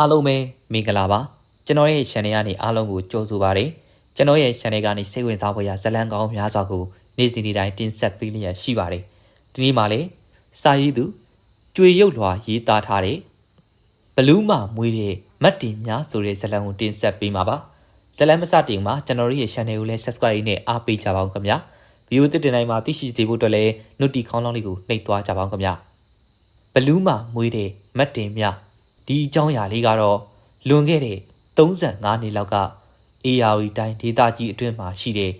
အားလုံးပဲမင်္ဂလာပါကျွန်တော်ရဲ့ channel ကနေအားလုံးကိုကြိုဆိုပါရစေကျွန်တော်ရဲ့ channel ကနေစိတ်ဝင်စားဖွယ်ရာဇာတ်လမ်းကောင်းများစွာကိုနေ့စဉ်နေ့တိုင်းတင်ဆက်ပေးလျက်ရှိပါတယ်ဒီနေ့မှာလည်းစာရေးသူကြွေရုပ်လွှာရေးသားထားတဲ့ဘလူးမမွေးတဲ့မတ်တင်များဆိုတဲ့ဇာတ်လမ်းကိုတင်ဆက်ပေးမှာပါဇာတ်လမ်းမစတင်မှာကျွန်တော်ရဲ့ channel ကိုလည်း subscribe နဲ့အားပေးကြပါဦးခင်ဗျာဗီဒီယိုတစ်တင်တိုင်းမှာသိရှိစေဖို့အတွက်လည်း notification ခေါင်းလောင်းလေးကိုနှိပ်သွားကြပါဦးခင်ဗျာဘလူးမမွေးတဲ့မတ်တင်များ ဒီအကြောင်းအရာလေးကတော့လွန်ခဲ့တဲ့35နှစ်လောက်က ARV တိုင်းဒေသကြီးအတွင်းမှာရှိတဲ့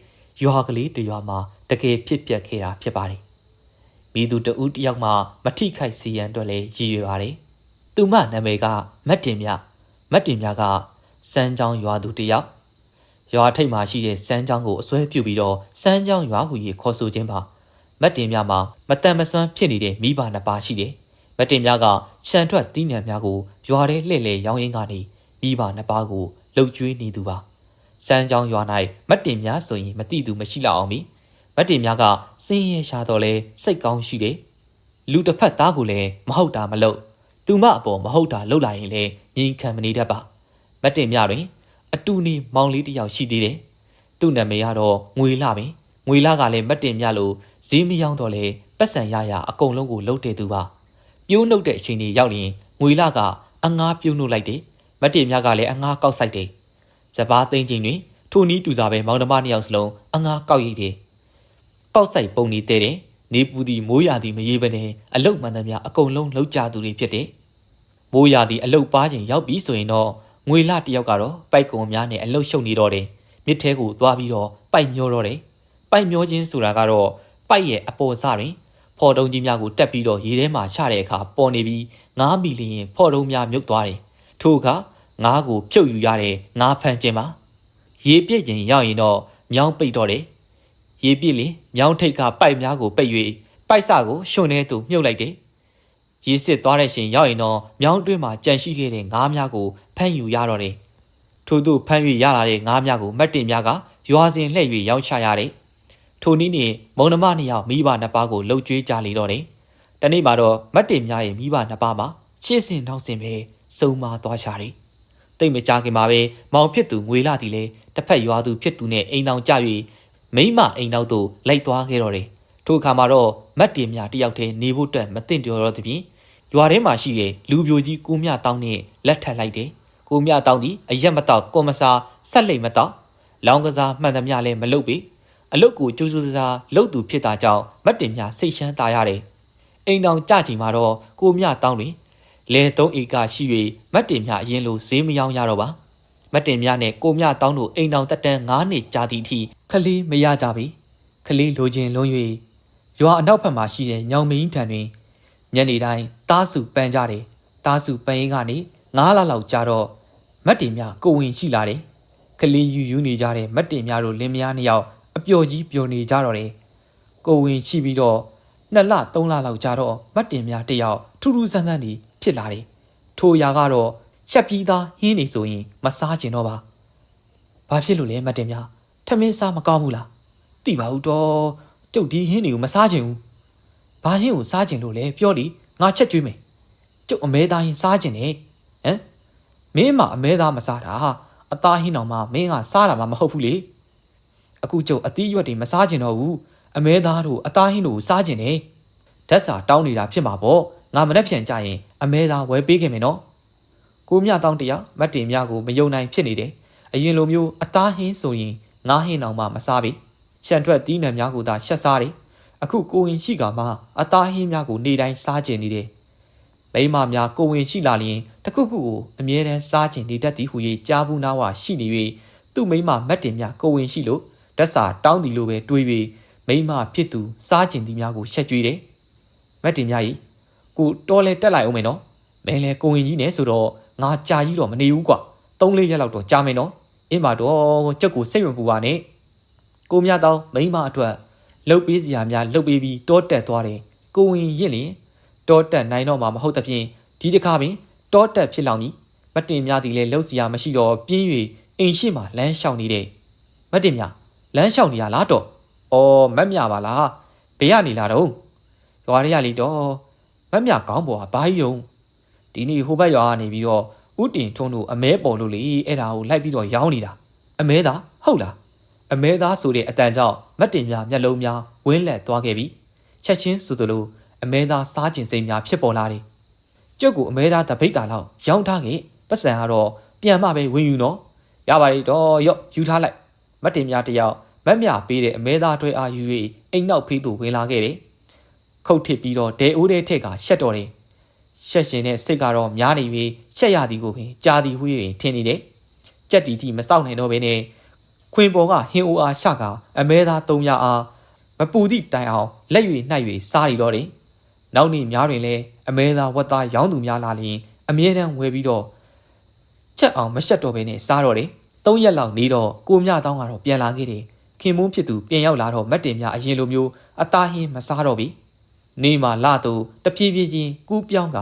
ရွာကလေးတစ်ရွာမှာတကယ်ဖြစ်ပျက်ခဲ့တာဖြစ်ပါတယ်။မိသူတဦးတစ်ယောက်မှမထိခိုက်စီရန်အတွက်လည်းရည်ရွယ်ပါတယ်။သူမနာမည်ကမတ်တင်မြမတ်တင်မြကစမ်းချောင်းရွာသူတစ်ယောက်ရွာထိပ်မှာရှိတဲ့စမ်းချောင်းကိုအစွဲပြုတ်ပြီးတော့စမ်းချောင်းရွာဟူ၍ခေါ်ဆိုခြင်းပါမတ်တင်မြမှာမတန်မစွမ်းဖြစ်နေတဲ့မိဘနှစ်ပါးရှိတယ်။ မတ်တင်မြကရှန်ထွက်တီးနှံများကိုရွာထဲလှည့်လည်ရောင်းရင်းကနေမိဘနှစ်ပါးကိုလှုပ်ကြွေးနေသူပါ။စမ်းချောင်းရွာ၌မတ်တင်မြဆိုရင်မတိသူမရှိလောက်အောင်ပြီ။မတ်တင်မြကစင်းရဲရှာတော့လဲစိတ်ကောင်းရှိတယ်။လူတစ်ဖက်သားကိုလည်းမဟုတ်တာမလုပ်သူမအပေါ်မဟုတ်တာလုပ်လာရင်လည်းငြိမ်ခံမနေတတ်ပါ။မတ်တင်မြတွင် အတူနေမောင်လေးတစ်ယောက်ရှိသေးတယ်။သူ့နာမည်ကတော့ငွေလာပင်ငွေလာကလည်းမတ်တင်မြလို့ဈေးမယောင်းတော့လဲပတ်စံရရအကုန်လုံးကိုလှုပ်တဲ့သူပါ ပြိုးနှုတ်တဲ့အချိန်ကြီးရောက်ရင်ငွေလာကအငားပြုံးနှုတ်လိုက်တယ်မတ်တင်မြကလည်းအငားကောက်ဆိုင်တယ်စပားသိမ့်ချင်းတွင်ထိုနီးတူစားပဲမောင်နှမနှစ်ယောက်စလုံးအငားကောက်ရိပ်တယ်ကောက်ဆိုင်ပုံနေတဲ့တယ်နေပူသည်မိုးရာသည်မရေပနဲ့အလုတ်မှန်သမျှအကုန်လုံးလှုပ်ကြသူတွေဖြစ်တယ်မိုးရာသည်အလုတ်ပါခြင်းရောက်ပြီဆိုရင်တော့ငွေလာတယောက်ကတော့ပိုက်ကုံများနဲ့အလုတ်ရှုပ်နေတော့တယ်မြစ်ထဲကိုသွားပြီးတော့ပိုက်မျောတော့တယ်ပိုက်မျောခြင်းဆိုတာကတော့ပိုက်ရဲ့အပေါ်စတွင် ဖော်တုံးကြီးများကိုတက်ပြီးတော့ရေထဲမှာချတဲ့အခါပေါ်နေပြီး9မီလီယံဖော်တုံးများမြုပ်သွားတယ်ထို့အခါငါးကိုဖြုတ်ယူရတဲ့ငါးဖန်ခြင်းပါရေပြည့်ခြင်းရောက်ရင်တော့မြောင်းပိတ်တော့တယ်ရေပြည့်လေမြောင်းထိတ်ကပိုက်များကိုပိတ်၍ပိုက်စကိုရှုံနေသူမြုပ်လိုက်တယ်ရေစစ်သွားတဲ့ရှင်ရောက်ရင်တော့မြောင်းတွင်းမှာကြံရှိခဲ့တဲ့ငါးများကိုဖမ်းယူရတော့တယ်ထို့သူဖမ်း၍ရလာတဲ့ငါးများကိုမတ်တင်များကရွာစဉ်လှည့်၍ရောင်းချရတယ် ထိုနည်းနဲ့မုံနမနှစ်ယောက်မိဘနှစ်ပါးကိုလှုပ်ကြွေးကြလေတော့တယ်တနေ့မှာတော့မတ်တင်များရဲ့မိဘနှစ်ပါးမှာချစ်စင်တောင်းစင်ပဲစုံမသွားရှာတယ်တိတ်မကြခင်မှာပဲမောင်ဖြစ်သူငွေလာသည်လေတစ်ဖက်ရွာသူဖြစ်သူနဲ့အိမ်တောင်ကြ၍မိမအိမ်နောက်သို့လိုက်သွားခဲ့တော့တယ်ထိုအခါမှာတော့မတ်တင်မြတယောက်တည်းနေဖို့အတွက်မသင့်တော်တော့သဖြင့်ရွာထဲမှာရှိတဲ့လူပြိုကြီးကိုမြတောင်းနဲ့လက်ထပ်လိုက်တယ်ကိုမြတောင်းသည်အရက်မတော့ကွန်မစာဆက်လိမ်မတော့လောင်းကစားမှန်သမျှလည်းမလုပ်ပေ အလုတ်ကိုကြိုးကြိုးစားလှုပ်သူဖြစ်တာကြောင့်မတ်တင်မြစိတ်ရှမ်းသာရတယ်အိမ်တောင်ကြချိန်မှာတော့ကိုမြတောင်းတွင်လဲ3ဧကရှိ၍မတ်တင်မြအရင်လိုဈေးမယောင်းရတော့ပါမတ်တင်မြနဲ့ကိုမြတောင်းတို့အိမ်တောင်တက်တန်း9နှစ်ကြာသည့်အထိခလေးမရကြပြီခလေးလိုချင်လုံး၍ရွာအနောက်ဘက်မှာရှိတဲ့ညောင်မင်းထံတွင်ညနေတိုင်းတားစုပန်းကြတယ်တားစုပန်းရင်းကနေ9လလောက်ကြာတော့မတ်တင်မြကိုဝင်ရှိလာတယ်ခလေးယူယူနေကြတဲ့မတ်တင်မြတို့လင်းမယားနှစ်ယောက် အပျော်ကြီးပျော်နေကြတော့တယ်ကိုဝင်ရှိပြီးတော့နှစ်လသုံးလလောက်ကြာတော့မတ်တင်မြတယောက်ထူးထူးဆန်းဆန်းနေဖြစ်လာတယ်။ထိုရာကတော့ချက်ပြီးသားဟင်းနေဆိုရင်မစားကျင်တော့ပါ။ဘာဖြစ်လို့လဲမတင်များထမင်းစားမကောင်းဘူးလား။တိပါဦးတော့ကျုပ်ဒီဟင်းတွေကိုမစားကျင်ဘူး။ဘာဟင်းကိုစားကျင်လို့လဲပြောလေငါချက်ကျွေးမယ်။ကျုပ်အမဲသားဟင်းစားကျင်တယ်။ဟမ်မင်းမအမဲသားမစားတာအသားဟင်းတော်မှမင်းကစားတာမှမဟုတ်ဘူးလေ။ အခုကျုပ်အသီးရွက်တွေမစားကျင်တော့ဘူး။အမဲသားတို့အသားဟင်းတို့စားကျင်တယ်။ဓာတ်စာတောင်းနေတာဖြစ်မှာပေါ့။ငါမနှက်ဖြန်ကြရင်အမဲသာဝယ်ပေးခင်မယ်နော်ကိုမြတောင်းတရမတ်တင်မြကိုမယုံနိုင်ဖြစ်နေတယ်အရင်လိုမျိုးအသားဟင်းဆိုရင်ငါးဟင်းအောင်မှမစားပြီရှန်ထွက်တီးနှံများကိုသာရှက်စားတယ်အခုကိုဝင်ရှိကမှအသားဟင်းများကိုနေတိုင်းစားကျင်နေတယ်မိမများကိုဝင်ရှိလာလျင်တခုခုကိုအမြဲတမ်းစားကျင်နေတတ်သည်ဟူ၍ကြားဘူးနာဝရှိနေ၍သူ့မိမမတ်တင်များကိုဝင်ရှိလို့ ဓာတ်စာတောင်းသည်လိုပဲတွေးပြီးမိမဖြစ်သူစားကျင်သည်များကိုရှက်ကြွေးတယ်မတ်တင်များ၏ကိုတော်လဲတက်လိုက်အောင်မယ်နော်မင်းလဲကိုဝင်ကြီးနဲ့ဆိုတော့ငါကြာကြီးတော့မနေဘူးကွာသုံးလေးရက်လောက်တော့ကြာမယ်နော်အင်းပါတော့ကြက်ကိုစိတ်ဝင်ပူပါနဲ့ကိုမြတောင်းမိမအတွက်လှုပ်ပေးစရာများလှုပ်ပေးပြီးတောတက်သွားတယ်ကိုဝင်ရင့်လင်တောတက်နိုင်တော့မှာမဟုတ်သဖြင့်ဒီတစ်ခါပင်တောတက်ဖြစ်လောက်နီမတင်များသည်လဲလှုပ်စရာမရှိတော့ပြင်း၍အိမ်ရှိမှလမ်းလျှောက်နေတဲ့မတင်များ လမ်းလျှောက်နေရလားတော့အော်မက်မြပါလားဘေးကနေလာတော့ရွာရရလီတော့မက်မြကောင်းပေါ်ကဘာကြီးယုံဒီနေ့ဟိုဘက်ရွာကနေပြီးတော့ဥတင်ထုံးတို့အမဲပေါ်လို့လေအဲ့ဒါကိုလိုက်ပြီးတော့ရောင်းနေတာအမဲသားဟုတ်လားအမဲသားဆိုတဲ့အတန်ကြောင့်မတ်တင်များမျက်လုံးများဝင်းလက်သွားခဲ့ပြီချက်ချင်းဆိုသလိုအမဲသားစားကျင်စိတ်များဖြစ်ပေါ်လာတယ်ကျုပ်ကအမဲသားတပိတ်တာလောက်ရောင်းထားခဲ့ပတ်စံကတော့ပြန်မှပဲဝင်ယူနော်ရပါပြီတော့ရော့ယူထားလိုက်မတ်တင်များတယောက် မက်မြပေးတဲ့အမဲသားတွဲအားယူ၍အိမ်နောက်ဖေးသူဝင်လာခဲ့တယ်ခုတ်ထစ်ပြီးတော့ဒဲအိုးတဲ့ထက်ကရှက်တော်တယ်ရှက်ရှင်တဲ့စိတ်ကတော့များနေပြီးရှက်ရသည်ကိုပင်ကြာသည်ဟု၍ထင်နေတယ်။ကြက်တီတီမစောင့်နိုင်တော့ဘဲနဲ့ခွင်ပေါ်ကဟင်းအိုအားရှကအမဲသား၃ရအားမပူသည့်တိုင်အောင်လက်၍နှိုက်၍စားရတော့တယ်။နောက်နေ့များတွင်လည်းအမဲသားဝတ်သားရောင်းသူများလာလျင်အမြဲတမ်းဝယ်ပြီးတော့ချက်အောင်မရှက်တော့ဘဲနဲ့စားတော့တယ်။၃ရက်လောက်နေတော့ကိုမြတောင်းကတော့ပြန်လာခဲ့တယ်။ ခင်မုန်းဖြစ်သူပြန်ရောက်လာတော့မတ်တင်များအရင်လိုမျိုးအသားဟင်းမစားတော့ဘူး။နေမှာလာသူတဖြည်းဖြည်းချင်းကူးပြောင်းက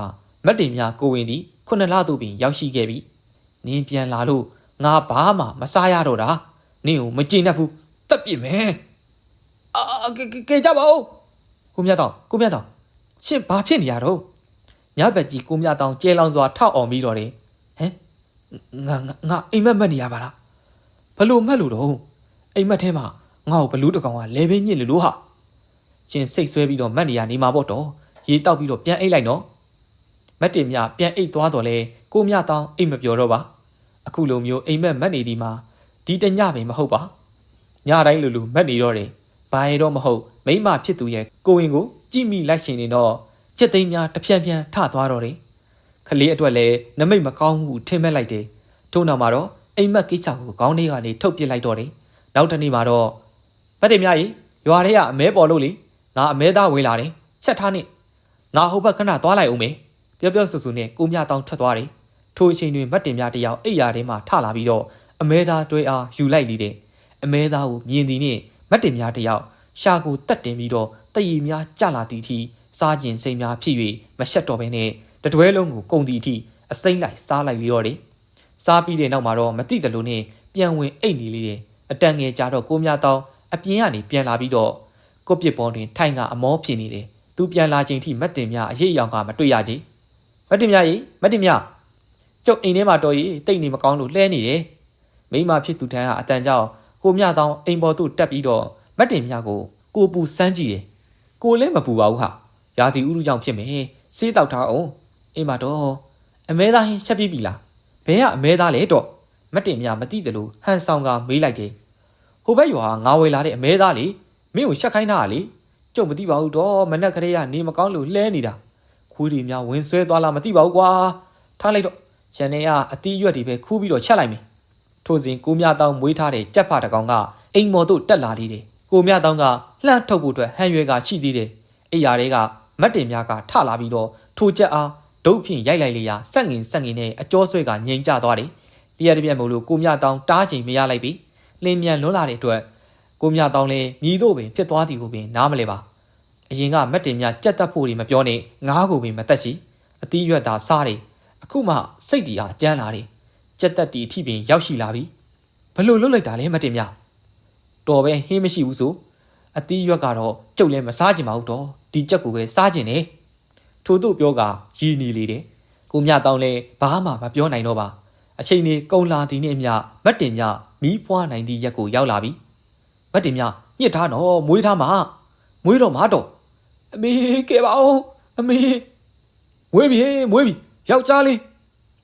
မတ်တင်များကိုဝင်သည်ခုနှစ်လသူပင်ရောက်ရှိခဲ့ပြီနင်းပြန်လာလို့ငါဘာမှမစားရတော့တာနင်းကိုမကြည့်နဲ့ဘူးတက်ပြစ်မယ်အာကဲကဲကြပါဦးကိုမြတ်တောင်ကိုမြတ်တောင်ရှင်ဘာဖြစ်နေရတော့ညဘက်ကြီးကိုမြတ်တောင်ကျဲလောင်စွာထောက်အောင်ပြီးတော့တယ်ဟမ်ငါငါငါအိမ်မက်မက်နေရပါလားဘလို့မက်လို့တော့ အိမ်မက်ထဲမှာငါ့ကိုဘလူးတကောင်ကလဲဘင်းညစ်လို့လို့ဟာရှင်စိတ်ဆွဲပြီးတော့မတ်နေရနေမှာပေါ့တော့ရေတောက်ပြီးတော့ပြန်အိတ်လိုက်နော်မတ်တင်မြပြန်အိတ်သွားတော့လဲကိုမြတောင်းအိတ်မပြောတော့ပါအခုလိုမျိုးအိမ်မက်မတ်နေဒီမှာဒီတညပင်မဟုတ်ပါညတိုင်းလိုလိုမတ်နေတော့တယ်ဘာရတော့မဟုတ်မိမဖြစ်သူရဲ့ကိုဝင်ကိုကြည့်မိလိုက်ရှင်နေတော့ချက်သိမ်းများတစ်ဖြန်းဖြန်းထသွားတော့တယ်ခလေးအတွက်လည်းနမိတ်မကောင်းမှုထင်မဲ့လိုက်တယ်ထို့နောက်မှာတော့အိမ်မက်ကိစ္စကိုခေါင်းလေးကနေထုတ်ပစ်လိုက်တော့တယ် နောက်တစ်နေ့မှာတော့မတ်တင်မြကြီးရွာထဲကအမဲပေါ်လို့လေငါအမဲသားဝင်လာတယ်ချက်ထားနေငါဟိုဘက်ခဏသွားလိုက်အောင်မေပြောပြောဆူဆူနဲ့ကိုမြတောင်းထွက်သွားတယ်ထိုအချိန်တွင်မတ်တင်များတယောက်အိပ်ရာထဲမှာထလာပြီးတော့အမဲသားတွဲအားယူလိုက်လေတယ်အမဲသားကိုမြင်သည်နှင့်မတ်တင်များတယောက်ရှာကိုတက်တင်ပြီးတော့တည်ရည်များကြလာသည်အထိစားကျင်စိတ်များဖြစ်၍မရှက်တော့ဘဲနဲ့တတွဲလုံးကိုကုန်သည်အထိအစိမ့်လိုက်စားလိုက်လျော့တယ်စားပြီးတဲ့နောက်မှာတော့မတိကလို့နဲ့ပြန်ဝင်အိတ်နေလေတယ် အတန်ငယ်ကြတော့ကိုမြတောင်းအပြင်ကနေပြန်လာပြီးတော့ကိုပြစ်ပေါ်တွင်ထိုင်ကအမောဖြစ်နေတယ်။သူပြန်လာချိန်ထိမတ်တင်မြအရေးအယောင်ကမတွေ့ရကြ။မတ်တင်မြရေမတ်တင်မြကျုပ်အိမ်ထဲမှာတော်ရီတိတ်နေမကောင်းလို့လှဲနေတယ်။မိမဖြစ်သူထမ်းကအတန်ကြောင့်ကိုမြတောင်းအိမ်ပေါ်သို့တက်ပြီးတော့မတ်တင်မြကိုကိုပူစမ်းကြည့်တယ်။ကိုလည်းမပူပါဘူးဟာ။ရာသီဥတုကြောင့်ဖြစ်မယ်။ဆေးတောက်ထားအောင်။အိမ်မှာတော့အမဲသားဟင်းချက်ပြီးပြီလား။ဘဲကအမဲသားလေတော့ မတ်တင်မြမသိတယ်လို့ဟန်ဆောင်ကမေးလိုက်တယ်။ဟိုဘက်ရွာငါဝယ်လာတဲ့အမဲသားလေမင်းကိုရှက်ခိုင်းတာလေကျုပ်မသိပါဘူးတော့မနဲ့ခရေကနေမကောင်းလို့လှဲနေတာခွေးတွေများဝင်ဆွဲသွားလားမသိပါဘူးကွာထားလိုက်တော့ရန်နေကအတီးရွက်တွေပဲခူးပြီးတော့ချက်လိုက်မယ်ထို့စဉ်ကိုမြတောင်းမွေးထားတဲ့ကြက်ဖတကောင်ကအိမ်မော်တို့တက်လာသေးတယ်ကိုမြတောင်းကလှမ်းထုတ်ဖို့အတွက်ဟန်ရွယ်ကရှိသေးတယ်အိယာတွေကမတ်တင်များကထလာပြီးတော့ထိုကြက်အားဒုတ်ဖြင့်ရိုက်လိုက်လေရာစက်ငင်စက်ငင်နဲ့အကျော်ဆွဲကငြိမ်ကျသွားတယ် လျက်တစ်ပြက်မို့လို့ကိုမြတောင်းတားချိန်မရလိုက်ပြီလင်းမြန်လွန်းလာတဲ့အတွက်ကိုမြတောင်းလဲမြည်တို့ပင်ဖြစ်သွားသည်ကိုပင်နားမလဲပါအရင်ကမက်တင်မြကြက်တက်ဖို့တွေမပြောနဲ့ငားကိုပင်မတက်ချီအတီးရွက်သာစားတယ်အခုမှစိတ်တီအားကြမ်းလာတယ်ကြက်တက်တီအထိပင်ရောက်ရှိလာပြီဘလို့လွတ်လိုက်တာလဲမက်တင်မြတော်ပဲဟင်းမရှိဘူးဆိုအတီးရွက်ကတော့ကျုပ်လည်းမစားချင်ပါဘူးတော့ဒီကြက်ကိုပဲစားချင်တယ်ထို့သူပြောကရည်နေလေတယ်ကိုမြတောင်းလဲဘာမှမပြောနိုင်တော့ပါ အချိန်ကြီးကုံလာသည်နှင့်အမျှမက်တင်မြမီးဖွားနိုင်သည့်ရက်ကိုရောက်လာပြီမတ်တင်မြညစ်ထားတော့မွေးထားမှာမွေးတော့မှာတော့အမေကဲပါအောင်အမေမွေးပြီမွေးပြီယောက်ျားလေး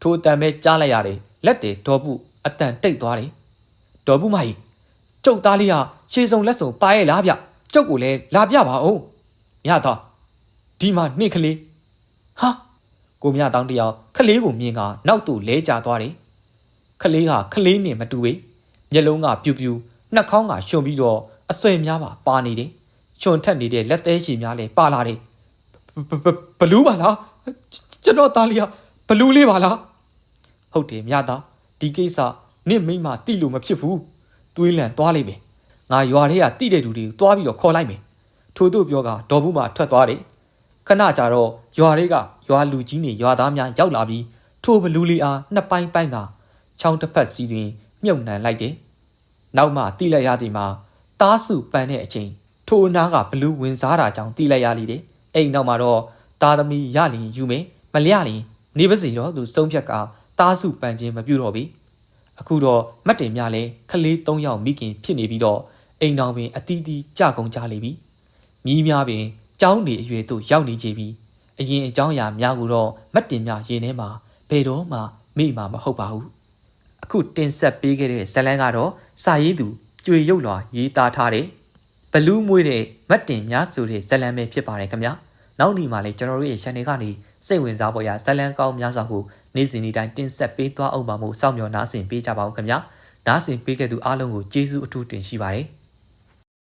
ထိုတန်ပဲကြားလိုက်ရတယ်လက်တွေဒေါ်ပုအတန်တိတ်သွားတယ်ဒေါ်ပုမကြီးကျုပ်သားလေးဟာရှေးစုံလက်စုံပါရဲ့လားဗျကျုပ်ကိုလည်းလာပြပါအောင်မြတော့ဒီမှာနှိကလေးဟာကိုမြတောင်းတယောက်ခလေးကိုမြင်ကနောက်သို့လဲကျသွားတယ် ခလေးဟာခလေးနဲ့မတူပေမျက်လုံးကပြူပြူနှက်ခေါင်းကရှုံပြီးတော့အဆွေများပါပါနေတယ်။ချွန်ထက်နေတဲ့လက်သေးရှည်များလည်းပါလာတယ်။ဘလူးပါလား။ကျွန်တော်သားလေးကဘလူးလေးပါလား။ဟုတ်တယ်မြသားဒီကိစ္စနင့်မိမတိလို့မဖြစ်ဘူး။တွေးလန့်သွားလိမ့်မယ်။ငါရွာထဲကတိတဲ့သူတွေကိုတွားပြီးတော့ခေါ်လိုက်မယ်။ထို့သူပြောကဒေါ်ဘူးမှထွက်သွားတယ်။ခဏကြာတော့ရွာတွေကရွာလူကြီးနေရွာသားများရောက်လာပြီးထိုဘလူးလေးအားနှစ်ပိုင်းပိုင်းက ချောင်းတစ်ဖက်စီတွင် မြုပ်နှံလိုက်တယ်။နောက်မှတိလိုက်ရသည်မှာတားစုပန်းတဲ့အချိန်ထိုအနားကဘလူးဝင်စားတာကြောင့်တိလိုက်ရလိမ့်တယ်။အိမ်နောက်မှာတော့တာသမီရလင်ယူမယ်မလျလင်နေပါစေတော့သူစုံဖြက်ကတာသားစုပန်ခြင်းမပြုတော့ပြီအခုတော့မတ်တင်မြလည်းခလေး၃ယောက်မိခင်ဖြစ်နေပြီးတော့အိမ်တော်ပင်အတီးတီးကြကုန်ကြလိမ့်ပြီမြီးများပင်ကျောင်းနေအရွယ်သို့ရောက်နေကြပြီအရင်အကြောင်းအရာများကိုတော့မတ်တင်မြရင်ထဲမှာဘယ်တော့မှမေ့မှာမဟုတ်ပါဘူးအ ခုတင်ဆက်ပေးခဲ့တဲ့ဇတ်လန်းကတော့စာရေးသူကျွေရုပ်လွာရေးသားထားတဲ့ဘလူးမွေးတဲ့မတ်တင်များဆိုတဲ့ဇတ်လန်းပဲဖြစ်ပါတယ်ခင်ဗျာနောက်နေ့မှာလည်းကျွန်တော်တို့ရဲ့ channel ကနေစိတ်ဝင်စားဖို့ရဇတ်လန်းကောင်းများစွာကိုနေ့စဉ်နေ့တိုင်းတင်ဆက်ပေးသွားအောင်ပါမို့စောင့်မျှော်နားဆင်ပေးကြပါဦးခင်ဗျာနားဆင်ပေးခဲ့သူအားလုံးကိုကျေးဇူးအထူးတင်ရှိပါတယ်